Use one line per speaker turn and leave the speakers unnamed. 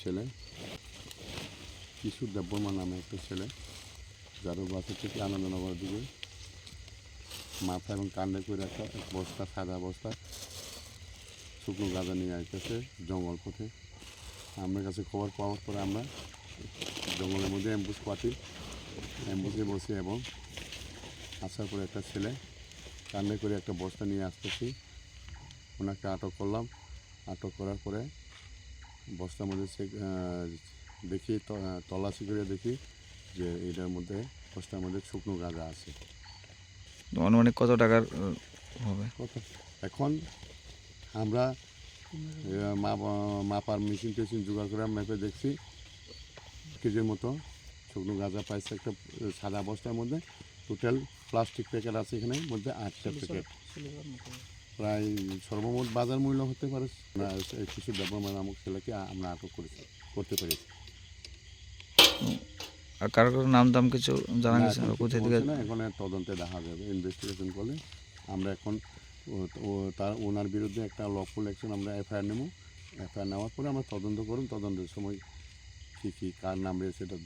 ছেলে কিশোর দেববর্মা নামে একটা ছেলে যাদব বাসের থেকে আনন্দনগর দিকে। মাথা এবং কান্ডে করে একটা বস্তা, সাদা বস্তা, শুকনো গাঁজা নিয়ে আসতেছে জঙ্গল পথে। আমার কাছে খবর পাওয়ার পরে আমরা জঙ্গলের মধ্যে অ্যাম্বুস পাতি অ্যাম্বুসে বসে এবং আসার পরে একটা ছেলে কান্ডে করে একটা বস্তা নিয়ে আসতেছি। ওনাকে আটক করলাম। আটক করার পরে বস্তার মধ্যে সে দেখি তল্লাশি করে দেখি যে এটার মধ্যে বস্তার মধ্যে শুকনো গাঁজা আছে
অনুমানিক কত টাকার হবে
কত এখন আমরা মাপ মাপার মেশিন টেশিন জোগাড় করে মেপে দেখছি কেজির মতো শুকনো গাঁজা পাইছে একটা সাদা বস্তার মধ্যে টোটাল প্লাস্টিক প্যাকেট আছে এখানে মধ্যে আটটা প্যাকেট প্রায় সর্বমোট বাজার মূল্য হতে পারে। কিছু ডেভেলপমেন্ট নামক ছেলেকে আমরা আটক করেছি করতে পেরেছি।
আর কারও কারও নাম দাম কিছু জানা গেছে? কোথায় থেকে?
এখন তদন্তে দেখা যাবে। ইনভেস্টিগেশন করলে আমরা এখন তার ওনার বিরুদ্ধে একটা লফুল অ্যাকশন আমরা এফআইআর নেব। এফআইআর নেওয়ার পরে আমরা তদন্ত করুন তদন্তের সময় কী কী কার নাম রয়েছে সেটা